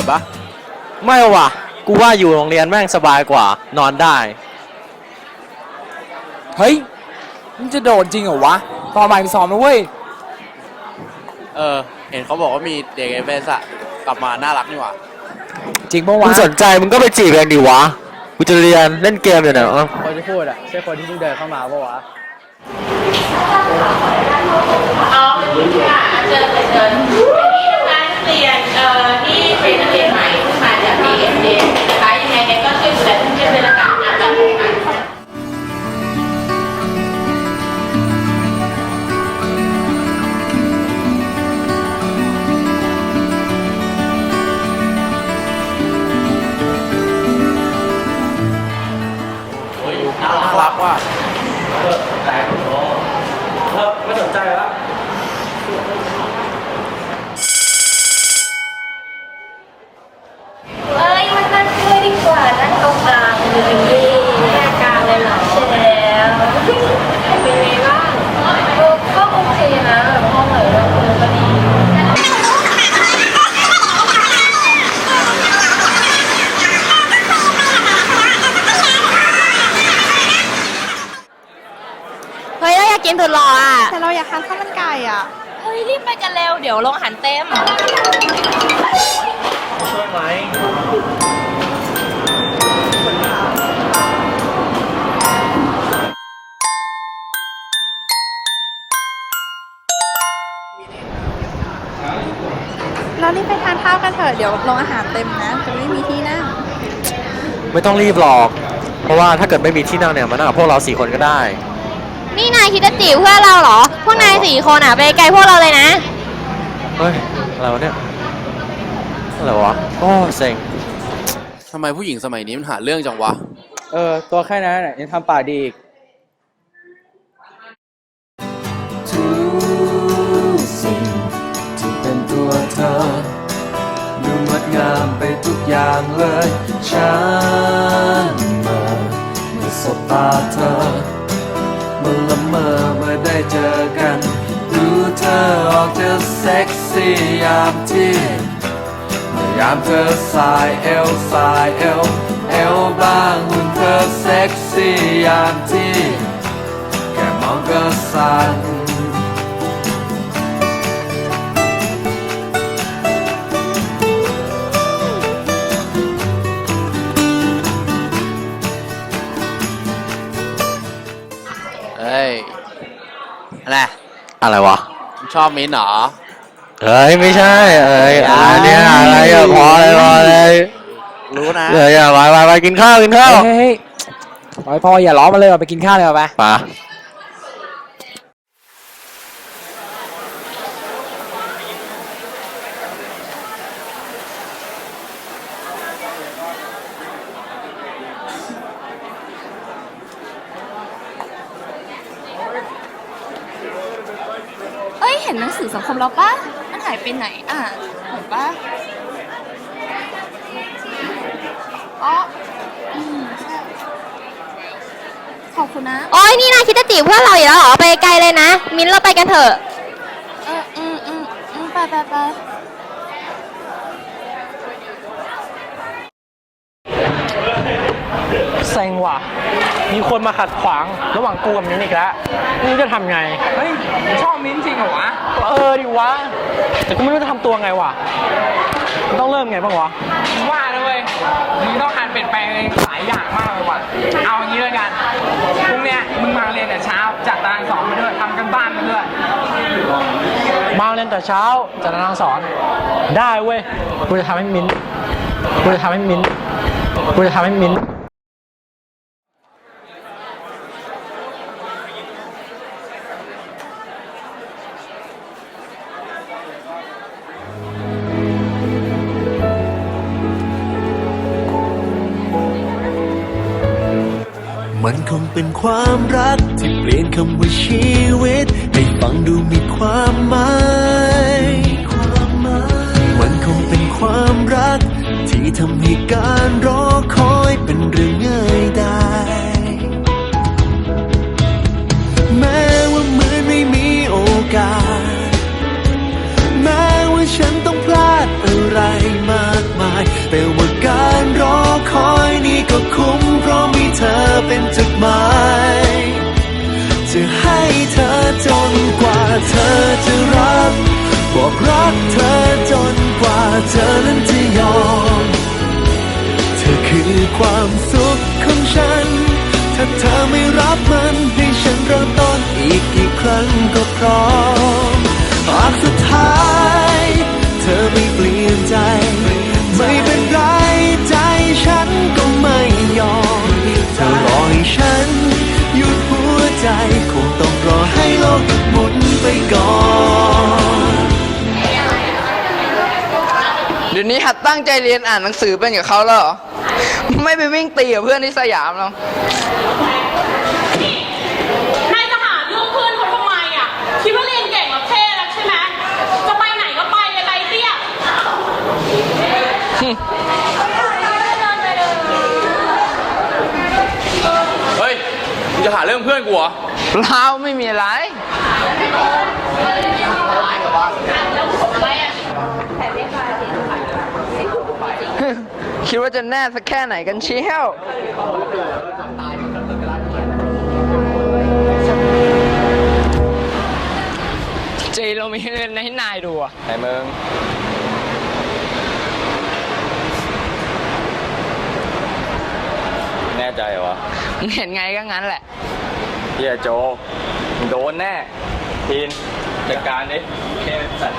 โดดปะไม่ว่ะ กูว่าอยู่โรงเรียนแม่งสบายกว่า นอนได้ เฮ้ยมึงจะโดดจริงเหรอวะ ตอนบ่ายไปซ้อมนะเว้ย เออ เห็นเขาบอกว่ามีเด็กเอฟเอสอะกลับมาน่ารักนี่หว่าจริงปะมึวะงสนใจมึงก็ไปจีบกันดิวะ กูจะเรียนเล่นเกมอยู่เนี่ยเอ้าคนที่พูดอะใช่คนที่เพิ่งเดินเข้ามาปะวะอ๋อค่ะเชิญเลยเชิญ นเอ่อที่เป็นนักเรียน อยากกินถั่วหล่ออะ แต่เราอยากทานข้าวมันไก่อะ เฮ้ยรีบไปกันเร็ว เดี๋ยวโรงอาหารเต็ม ช่วยไหมเรารีบไปทานข้าวกันเถอะเดี๋ยวโรงอาหารเต็มนะจะไม่มีที่นั่งไม่ต้องรีบหรอก เพราะว่าถ้าเกิดไม่มีที่นั่งเนี่ยมานั่งกับพวกเราสี่คนก็ได้ นี่นายคิดจะจีบเพื่อนเราเหรอ พวกนายสี่คนอะไปไกลพวกเราเลยนะ เฮ้ยอะไรวะเนี่ยอะไรวะโอ้เซ็งทำไมผู้หญิงสมัยนี้มันหาเรื่องจังวะ เออ ตัวแค่นั้นน่ะยังทำปากดีอีก ทุกสิ่งที่เป็นตัวเธอ ดูงดงามไปทุกอย่างเลยฉัน ยามที่เมื่อยามเธอสายเอวสายเอวเอวบางหุ่นเธอเซ็กซี่ยามที่แค่มองก็สั่นเฮ้ย อะไร อะไรวะมึงชอบมิ้นท์เหรอ เฮ้ยไม่ใช่เอ้ยอะไรเนี่ยอะไรอะพอเลยพอเลยรู้นะเดี๋ยวอย่าไปไปไปกินข้าวกินข้าวเฮ้ยเฮ้ยพอพออย่าล้อมาเลยเอาไปกินข้าวเลยเอาไปปะเอ้ยเห็นหนังสือสังคมเราปะมันหายไปไหนอะเห็นปะอ๋ออืมใช่ขอบคุณนะ โอ้ยนี่นายคิดจะจีบเพื่อนเราอยู่แล้วเหรอไปไกลเลยนะ มิ้นท์เราไปกันเถอะ เอออืมอืมอืมไปไปไป เซ็งว่ะ มีคนมาขัดขวางระหว่างกูกับมิ้นท์อีกแล้วไม่รู้จะทำไง เฮ้ยมึงชอบมิ้นท์จริงเหรอวะ เออดิวะ แต่กูไม่รู้จะทำตัวไงวะมันต้องเริ่มไงบ้างวะ ว่านะเว้ยมึงต้องการเปลี่ยนแปลงเองหลายอย่างมากเลยว่ะ เอาอย่างนี้เลยกัน พรุ่งเนี้ยมึงมาเรียนแต่เช้า จัดตารางสอนไปด้วยทำกันบ้านไปด้วย มาเรียนแต่เช้าจัดตารางสอน ได้เว้ย กูจะทำให้มิ้นท์กูจะทำให้มิ้นท์กูจะทำให้มิ้นท์ มันคงเป็นความรัก ที่เปลี่ยนคำว่าชีวิต ให้ฟังดูมีความหมายมันคงเป็นความรัก ที่ทำให้การรอคอยเป็นเรื่องง่ายได้ แม้ว่าเหมือนไม่มีโอกาส แม้ว่าฉันต้อง เธอจะรัก บอกรักเธอจนกว่าเธอนั้นจะยอม เธอคือความสุขของฉัน ถ้าเธอ หัดตั้งใจเรียนอ่านหนังสือเป็นกับเขาแล้วเหรอ ไม่ไปวิ่งตีกับเพื่อนที่สยามแล้วนายจะหาเรื่องเพื่อนเขาทำไมอะ คิดว่าเรียนเก่งแล้วเท่แล้วใช่ไหมจะไปไหนก็ไปเลยไรเตี้ย เฮ้ยมึงจะหาเรื่องเพื่อนกูเหรอ เราไม่มีอะไร คิดว่าจะแน่สักแค่ไหนกันเชียวเจเรามีเรื่องให้นายดูอะไอ้มึงแน่ใจเหรอวะมึงเห็นไงก็งั้นแหละ เฮียโจมึงโดนแน่ทีนจัดการดิเคสัตว์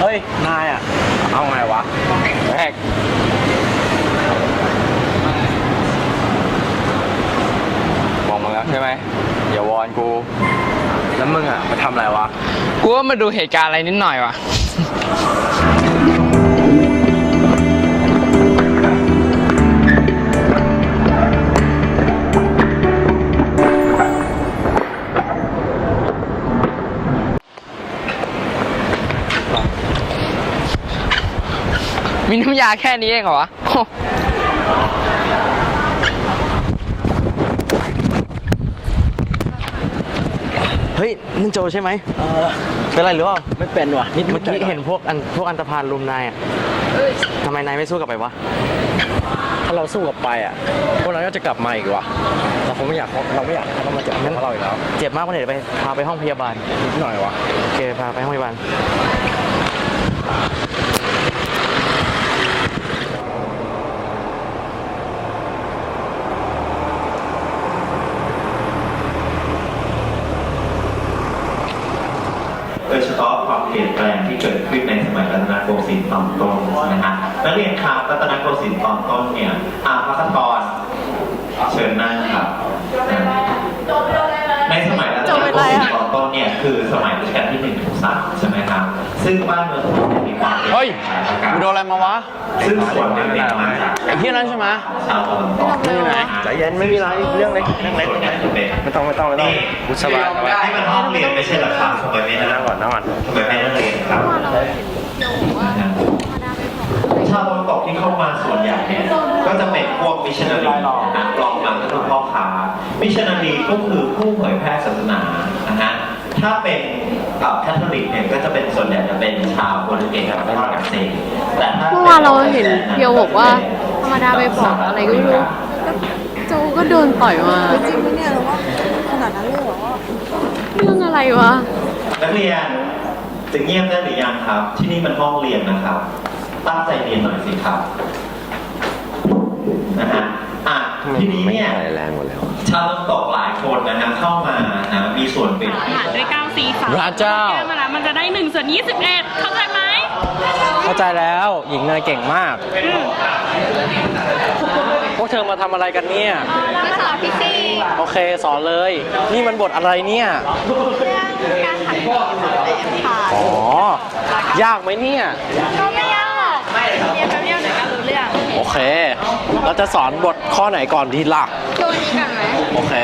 เฮ้ย นายอะ เอาไงวะแรกบอกมึงแล้วใช่ไหมอย่าวอนกู แล้วมึงอะ มาทำอะไรวะ กูว่ามาดูเหตุการณ์อะไรนิดหน่อยวะ มีน้ำยาแค่นี้เองเหรอวะโอ้เฮ้ยนั่นโจใช่ไหมเป็นไรหรือเปล่าไม่เป็นว่ะเมื่อกี้เห็นพวกอันพวกอันตพานลุมนายอะทำไมนายไม่สู้กลับไปวะ ถ้าเราสู้กลับไปอะ พวกเราก็จะกลับมาอีกว่ะเราคงไม่อยากเราไม่อยากให้เขามาเจ็บงั้นเราอีกแล้ว เจ็บมากกว่าเดี๋ยวไปพาไปห้องพยาบาลนิดหน่อยวะโอเคพาไปห้องพยาบาล โดยเฉพาะความเปลี่ยนแปลงที่เกิดขึ้นในสมัยรัตนโกสินทร์ตอนต้นนะฮะนักเรียนครับรัตนโกสินทร์ตอนต้นเนี่ยอาภัสกรเชิญนั่งครับในสมัย รัตนโกสินทร์ตอนต้นเนี่ยคือสมัยรัชกาลที่หนึ่งถึงสามใช่ไหมครับ ซึ่งบ้านเมืองของเราเนี่ยมีความเปลี่ยนเฮ้ยแปลงประการมึงโดนอะไรมาวะ ซึ่งส่วนหนึ่งเนี่ยมาจากไอ้เหี้ยนั่นใช่ไหมชาวตะวันตกไม่อยู่ไหนใจเย็นไม่มีอะไรเรื่องเล็กเรื่องเล็กไม่ต้องไม่ต้องไม่ต้องนี่สบายสบายนี่มันห้องเรียนไม่ใช่เหรอครับทำไมไม่นั่งก่อนนั่งก่อนทำไมไม่นั่งเรียนครับชาวตะวันตกที่เข้ามาส่วนใหญ่เนี่ยก็จะเป็นพวกมิชชันนารีนะกลองมาก็คือพ่อค้ามิชชันนารีก็คือผู้เผยแพร่ศาสนานะฮะถ้าเป็นแคทอลิกเนี่ยก็จะเป็นส่วนใหญ่จะเป็นชาวโปรตุเกสกับฝรั่งเศสแต่ถ้าเมื่อวานเราเห็นเพียวบอกว่าธรรมดาไปบอกอะไรก็ไม่รู้โจก็โดนต่อยมาจริงไหมเนี่ยเราว่าขนาดนั้นเลยเหรอเรื่องอะไรวะนักเรียนจะเงียบได้หรือยังครับ ที่นี่มันห้องเรียนนะครับ ตั้งใจเรียนหน่อยสิครับนะฮะอะทีนี้เนี่ยแรงหมดแล้ว ชาวตะวันตกหลายคนนะฮะเข้ามานะมีส่วนเป็นหารด้วย9 4 3พระเจ้า แก้มาแล้วมันจะได้1ส่วน21 เข้าใจไหมเข้าใจแล้วหญิงเนยเก่งมาก พวกเธอมาทำอะไรกันเนี่ย มาสอนพิซี่โอเคสอนเลย นี่มันบทอะไรเนี่ยการทำผ่านอ๋อ ยากไหมเนี่ย ก็ไม่ยากหรอก เรียนแป๊บเดียวเดี๋ยวก็รู้เรื่องโอเค เราจะสอนบทข้อไหนก่อนดีล่ะ ตัวนี้กันไหม โอเค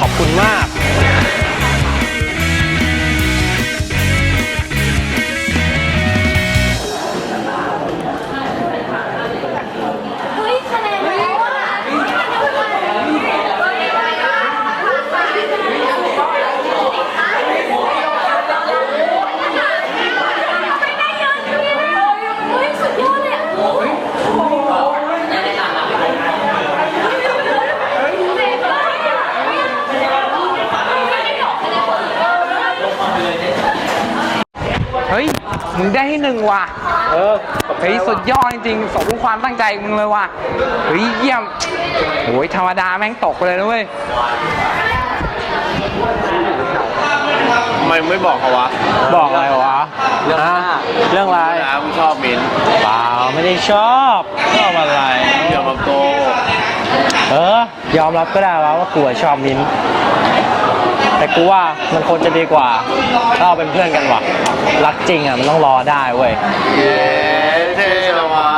ขอบคุณมาก งได้ที่หนึ่งว่ะ เออเฮ้ยสุดยอดจริงๆสมรู้ความตั้งใจมึงเลยว่ะ เฮ้ยเยี่ยมโอ้ยธรรมดาแม่งตกไปเลยนะเว้ย ทำไมไม่บอกเขาวะบอกอะไรวะเรื่องเรื่องอะไรนะมึงชอบมิ้นท์เปล่าไม่ได้ชอบชอบอะไร อย่ามาโกหกเออ ยอมรับก็ได้ว่าว่ากูอะชอบมิ้นท์ แต่กูว่ามันควรจะดีกว่า ถ้าเราเป็นเพื่อนกันว่ะ รักจริงอะมันต้องรอได้เว้ย เย้เท่ละวะ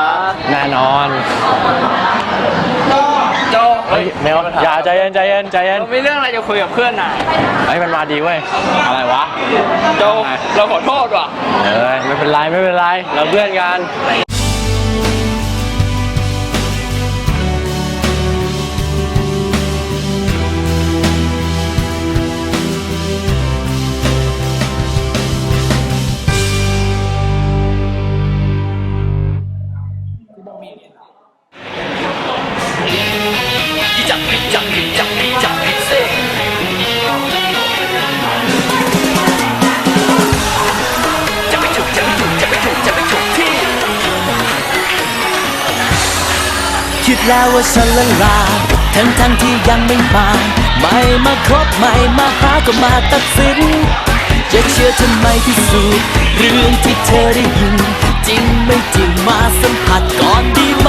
แน่นอนโจเฮ้ยเมลอย่าใจเย็นใจเย็นใจเย็นเรามีเรื่องอะไรจะคุยกับเพื่อนน่ะเฮ้ยมันมาดีเว้ย อะไรวะ โจเราขอโทษว่ะ เอ้ยไม่เป็นไรไม่เป็นไร เราเพื่อนกัน แล้วว่าฉันละลาทั้งทั้งที่ยังไม่มา ไม่มาคบไม่มาหาก็มาตัดสินจะเชื่อทำไมที่สุดเรื่องที่เธอได้ยิน จริงไม่จริงมาสัมผัสก่อนดีไหม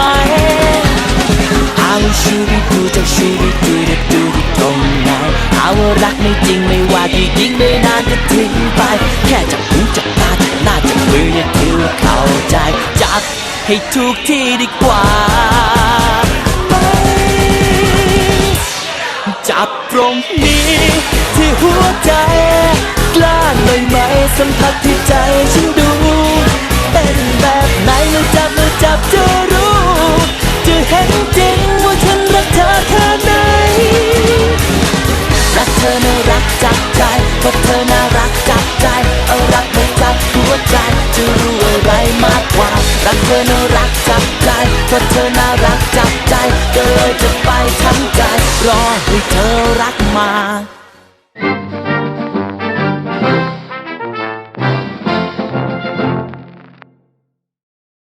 เอาชูบิดูจากชูบิดูจะดูที่ตรงไหนเอาว่ารักไม่จริงไม่ว่ากี่ยิ่งไม่นานก็ทิ้งไป แค่จับหูจับตาจับหน้าจับมืออย่าถือเข้าใจจัดให้ถูกที่ดีกว่า รงนี้ ที่หัวใจ กล้าหน่ยไหมสัมผัสที่ใจฉันดู เป็นแบบไหนแล้วจับมือจับจะรู้ จะเห็นจริงว่าฉัน